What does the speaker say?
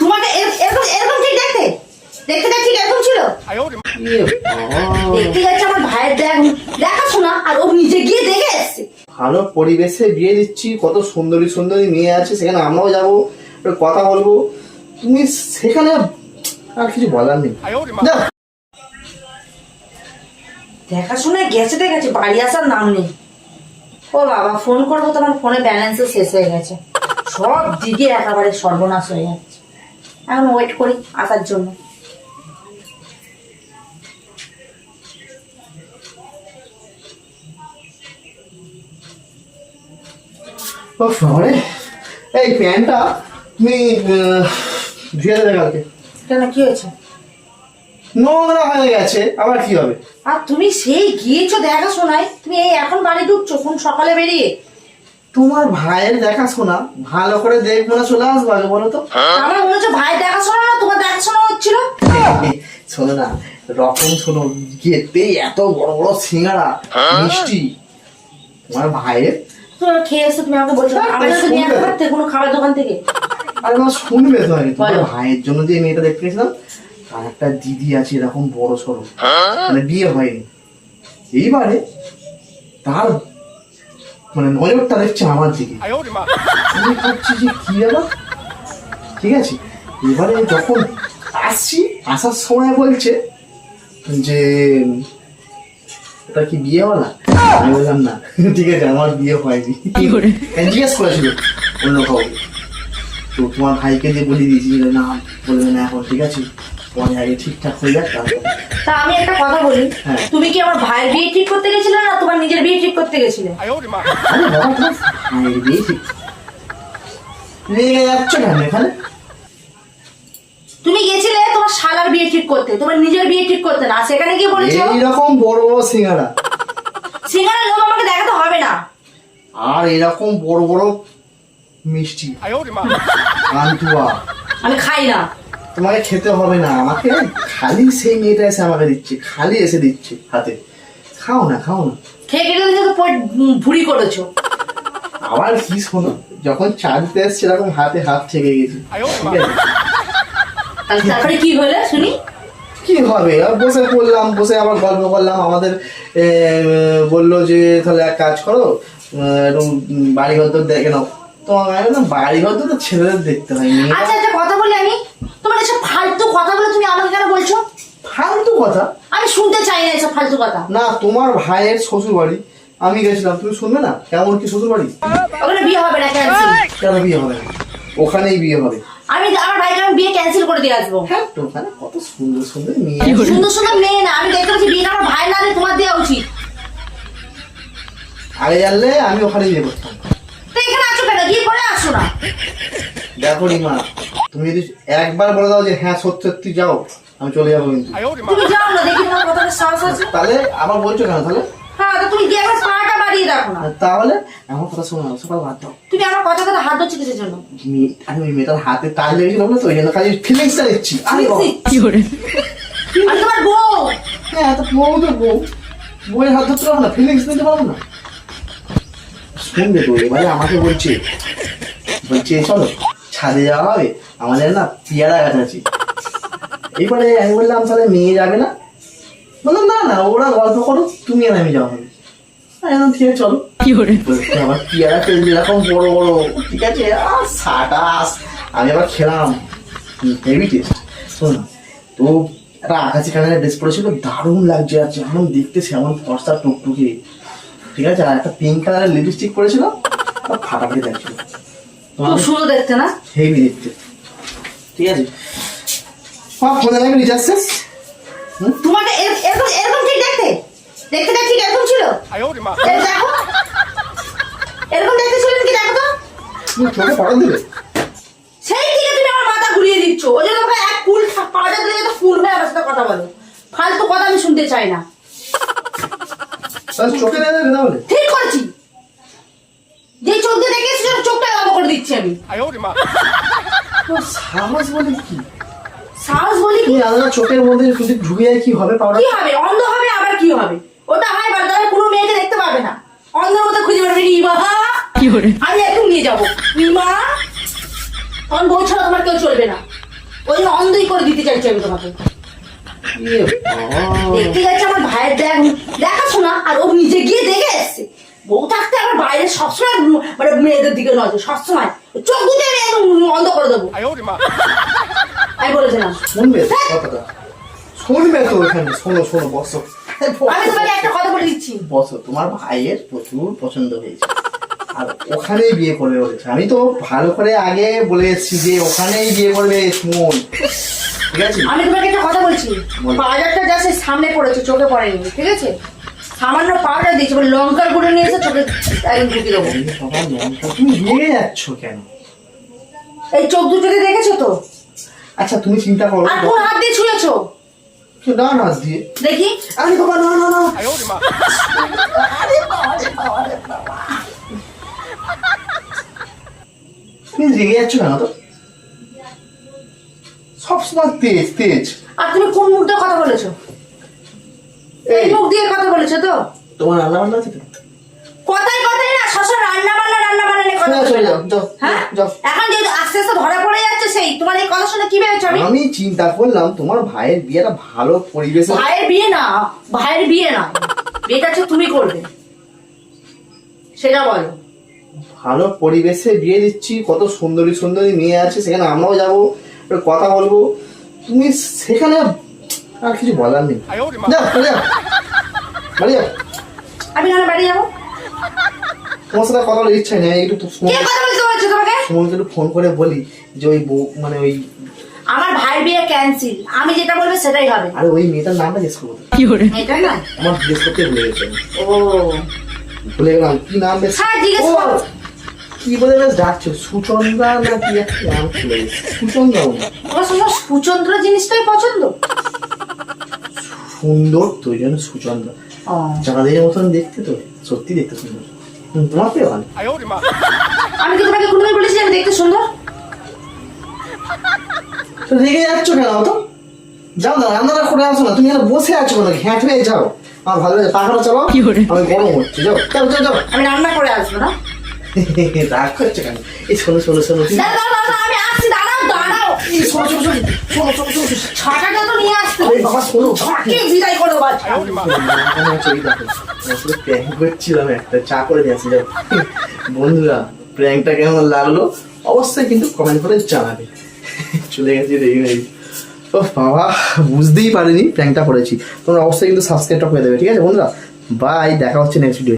তোমাকে এরকম এরকম ঠিক দেখতে? দেখতে দেখ ঠিক এরকম ছিল? ইয়ে দেখতে যাচ্ছে আমার ভাইয়ের দেখ দেখাশোনা আর ও নিজে গিয়ে দেখে এসছে। ভালো পরিবেশে বিয়ে দিচ্ছি কত সুন্দরী সুন্দরী মেয়ে আছে সেখানে আমরাও যাব কথা বলব। তুমি সেখানে আর কিছু বলার নেই। দেখাশোনায় গেছে তো গেছে বাড়ি আসার নাম নেই। ও বাবা ফোন করব তোমার ফোনে ব্যালেন্সও শেষ হয়ে গেছে। সব দিকে একেবারে সর্বনাশ হয়ে যাচ্ছে। এখন ওয়েট করি আসার জন্য। এই প্যান্টটা তুমি ধুয়ে দেবে কালকে। কেন কি হয়েছে? নোংরা হয়ে গেছে আবার কি হবে? আর তুমি সেই গিয়েছো দেখাশোনায়? তুমি এই এখন বাড়ি ঢুকছো কোন সকালে বেরিয়ে? তোমার ভাইয়ের দেখাশোনা ভালো করে দেখব না চলে আসব আগে বলো তো। আমার মনে হচ্ছে ভাই দেখাশোনা না তোমার দেখাশোনা হচ্ছিল? শোনো না রকম শোনো গেতেই এত বড় বড় সিঙ্গারা মিষ্টি। তোমার ভাইয়ের? খেয়ে এসে তুমি আমাকে বলছো হ্যাঁ, আমাদের নিয়ে আসতে কোনো খাবার দোকান থেকে। আর শুনবে তো আমি তোমার ভাইয়ের জন্য যে মেয়েটা দেখতে গেছিলাম তার একটা দিদি আছে এরকম বড় সড়ো। মানে বিয়ে হয়নি। এইবারে তার মানে নজরটা দেখছে আমার দিকে। আমি ভাবছি যে কি ব্যাপার ঠিক আছে এবারে যখন আসছি আসার সময় বলছে যে ওটা কি বিয়ে হলা আমি বললাম না ঠিক আছে আমার বিয়ে হয়নি। হ্যাঁ, জিজ্ঞেস করেছিল অন্য কাউকে? তো তোমার ভাইকে দিয়ে বলে দিয়েছি যে না বলবে না এখন ঠিক আছে? পরে আগে ঠিকঠাক হয়ে যাক তা আমি একটা কথা বলি। তুমি কি আমার ভাইয়ের বিয়ে ঠিক করতে গেছিলে না তোমার নিজের বিয়ে ঠিক করতে গেছিলে? আরে বাবা তোমার ভাইয়ের বিয়ে ঠিক রেগে যাচ্ছ কেন এখানে? তুমি গেছিলে তোমার শালার বিয়ে ঠিক করতে তোমার নিজের বিয়ে ঠিক করতে না সেখানে গিয়ে বলেছ? এইরকম বড় বড় সিঙ্গারা। সিঙ্গারা লোক আমাকে দেখাতে হবে না। আর এরকম বড় বড় মিষ্টি। আমি খাই না। তোমাকে খেতে হবে না আমাকে খালি সেই মেয়েটা এসে আমাকে দিচ্ছে খালি এসে দিচ্ছে হাতে। খাও না খাও না। খেয়ে খেতে দিতে তো ভুড়ি করেছ। আবার কি শোনো যখন চা দিতে এসছে এরকম হাতে হাত থেকে গেছে। ঠিক আছে? তারপরে কি হলো শুনি? কি হবে? বসে পড়লাম বসে আবার গল্প করলাম। আমাদের বলল যে তাহলে এক কাজ করো আহ, একটু বাড়ি ঘর তো দেখে নাও। তো আমি বাড়ি ঘর তো ছেলেদের দেখতে হয় আচ্ছা একটা কথা বলি আমি। এসব ফালতু কথাগুলো তুমি আমাকে কেন বলছো? ফালতু কথা? আমি শুনতে চাই না এসব ফালতু কথা। না তোমার ভাইয়ের শ্বশুর বাড়ি আমি গেছিলাম তুমি শুনবে না? কেমন কি শ্বশুর বাড়ি ওখানে বিয়ে হবে না ক্যান্সেল কেন বিয়ে হবে ওখানেই বিয়ে হবে। আমি আমার ভাইকে আমি বিয়ে ক্যান্সেল করে দিয়ে আসব। হ্যাঁ তো ওখানে কত সুন্দর সুন্দর মেয়ে সুন্দর সুন্দর মেয়ে না আমি দেখতে পাচ্ছি বিয়েটা আমার ভাই না তোমার দেওয়া উচিত। আগে জানলে আমি ওখানে বিয়ে করতাম। তো এখানে আসো কেন? গিয়ে করে আসো না। দেখো রিমা তুমি যদি একবার বলে দাও যে হ্যাঁ সত্যি সত্যি যাও আমি চলে যাব কিন্তু। তুমি যাও না দেখি তোমার কথাটা সাহস আছে। তাহলে আবার বলছো কেন তাহলে? হ্যাঁ তো তুমি গিয়ে পাটা বাড়িয়ে রাখো না। তাহলে আমার কথা শোনো না সকাল দাও। তুমি আমার কথা কথা হাত ধরছো কিসের জন্য? আমি ওই মেয়েটার হাতে লেগেছিল না তো ওই জন্য খালি ফিলিংসটা দিচ্ছি আরে বাবা। আমি তোমার বউ। হ্যাঁ তো বউ তো বউ। বউয়ের হাত ধরতে পারব না ফিলিংস দিতে পারব না। শুনবে তো এবারে আমাকে বলছে। বলছে চলো। ছাদে যাওয়া হবে? আমাদের না পেয়ারা গাছ আছে। এইবারে আমি বললাম তাহলে মেয়ে যাবে না? বললাম না না ওরা গল্প করো তুমি আর আমি যাওয়া হবে ঠিক আছে চলো। পেয়ারা ফেলছে এরকম বড় বড়। ঠিক আছে আর সাটাস আমি আবার খেলাম। হেভি টেস্ট শোন তো একটা আকাশি কালারের ড্রেস পরেছিল দারুণ লাগছে আর যেমন দেখতে সেমন ফর্সা টুকটুকে। ঠিক আছে আর একটা পিঙ্ক কালারের লিপস্টিক পরেছিল আর ফাটাফাটি লাগছিল। খুব সুন্দর দেখতে না? হেভি দেখতে। ঠিক আছে? মা ফোনে লাগবে শেষ হুম? তোমাকে এরকম এরকম ঠিক দেখতে? দেখতে দেখ ঠিক এরকম ছিল? দেখো। এরকম দেখতে ছিল কি দেখো তো। তুমি চোখে পড়া দিবে সেই থেকে তুমি আমার মাথা ঘুরিয়ে দিচ্ছ। ওই জন্য তোমাকে এক ফুল পাওয়া দিলে তো ফুল হয়ে আমার সাথে কথা বলো। ফালতু কথা আমি শুনতে চাই না। চোখে ঠিক করেছি। যে চোখ দিয়ে দেখে আমি। সাহস বলে কি? সাহস বলি কি? আলাদা চোখের মধ্যে যদি ঢুকে যায় কি হবে কি হবে? অন্ধ হবে আবার কি হবে? ওটা হয় বা তাহলে কোনো মেয়েকে দেখতে পারবে না। অন্ধের মতো খুঁজে পারবে রিমা আমি একদম নিয়ে যাব। রিমা তখন বউ ছাড়া তোমার কেউ চলবে না। ওই জন্য অন্ধই করে দিতে চাইছি আমি তোমাকে। ইয়ে দেখতে গেছে আমার ভাইয়ের দেখ দেখাশোনা আর ও নিজে গিয়ে দেখে এসছে। বউ থাকতে আমার বাইরে সবসময় মানে মেয়েদের দিকে নজর সবসময়। চোখ দুটো আমি একদম বন্ধ করে দেবো। আমি বলেছিলাম। শুনবে কথাটা। শুনবে তো এখানে শোনো শোনো বসো। আমি তোমাকে একটা কথা বলে দিচ্ছি। বসো তোমার ভাইয়ের প্রচুর পছন্দ হয়েছে। আর ওখানেই বিয়ে করবে বলেছে। আমি তো ভালো করে আগে বলে এসেছি যে ওখানেই বিয়ে করবে শুন ঠিক আছে? আমি তোমাকে একটা কথা বলছি। বাজারটা যা সামনে পড়েছে চোখে পড়েনি ঠিক আছে? সামান্য পাউডার দিয়েছে এবার লঙ্কার গুঁড়ো নিয়ে এসে চোখে একদম ঢুকে দেবো। তুমি রেগে যাচ্ছ কেন? এই চোখ দুটোতে দেখেছ তো? আচ্ছা তুমি চিন্তা করো। আর কোন হাত দিয়ে ছুঁয়েছো? না না দিয়ে। দেখি। আরে বাবা না না না। তুমি রেগে যাচ্ছ কেন তো? সবসময় তেজ তেজ আর তুমি কোন কথা বলেছ? এই মুখ দিয়ে কথা বলেছ তো? তোমার রান্না বান্না আছে তো? কথাই কথাই না সবসময় রান্না বান্না রান্না বান্না নিয়ে কথা চলে যাও। হ্যাঁ? এখন যদি আস্তে আস্তে ধরা পড়ে যাচ্ছে সেই তোমার এই কথা শুনে কি ভেবেছো আমি? আমি চিন্তা করলাম তোমার ভাইয়ের বিয়েটা ভালো পরিবেশে ভাইয়ের বিয়ে না ভাইয়ের বিয়ে না। বিয়েটা তুমি করবে। সেটা বলো। ভালো পরিবেশে বিয়ে দিচ্ছি কত সুন্দরী সুন্দরী মেয়ে আছে সেখানে আমরাও যাব কথা বলব। তুমি সেখানে আর কিছু বলার নেই। বাড়ি যাও আমি কেন বাড়ি যাব। তোমার সাথে কথা বলার ইচ্ছা নেই একটু কে সুমনকে ফোন করে বলি যে ওই বউ মানে ওই আমার ভাইয়ের বিয়ে ক্যান্সেল আমি যেটা বলব সেটাই হবে। আরে ওই মেয়েটার নামটা জিজ্ঞেস করব। এটা না আমার জিজ্ঞেস করতে ভুলে গেছি ও। ভুলে গেলাম কি নাম বেশ? হ্যাঁ, জিজ্ঞেস করো। কি বলে বেশ ডাকছো? সুচন্দ্রা না কি একটা নাম ছিল? সুচন্দ্রা তোমার সঙ্গে সুচন্দ্র জিনিসটাই পছন্দ? সুন্দর তো ওই জন্য সুচন্দ্রা চাঁদের মতন দেখতে তো সত্যি দেখতে সুন্দর। তোমার পেয়ে ভালো আমি কি তোমাকে কোনোদিন বলেছি আমি দেখতে সুন্দর? তো রেগে যাচ্ছ কেন অত? যাও না রান্নাটা করে আসো না। তুমি এখানে বসে আছো কেন ঘ্যাঁট হয়ে যাও। আমার ভালো লাগে পাখাটা চালাও আমি গরম হচ্ছে যাও। যাও যাও যাও। আমি রান্না করে আসব না? রাগ করছে কেন? এই শোনো শোনো শোনো। দাঁড়াও, আমি আসছি এই শোনো শোনো শোনো শোনো শোনো শোনো শোনো। তো নিয়ে আসতে আরে বাবা শোনো ছটকে বিদায় করে দেবো আজকে। প্র্যাঙ্ক করছিলাম একটা চা করে নিয়ে আসি যাও বন্ধুরা প্র্যাঙ্কটা কেমন লাগল অবশ্যই কিন্তু কমেন্ট করে জানাবে চলে গেছি রেগে গেছি ও বাবা বুঝতেই পারিনি প্র্যাঙ্কটা করেছি তোমরা অবশ্যই কিন্তু সাবস্ক্রাইবটা করে দেবে ঠিক আছে বন্ধুরা বাই দেখা হচ্ছে নেক্সট ভিডিও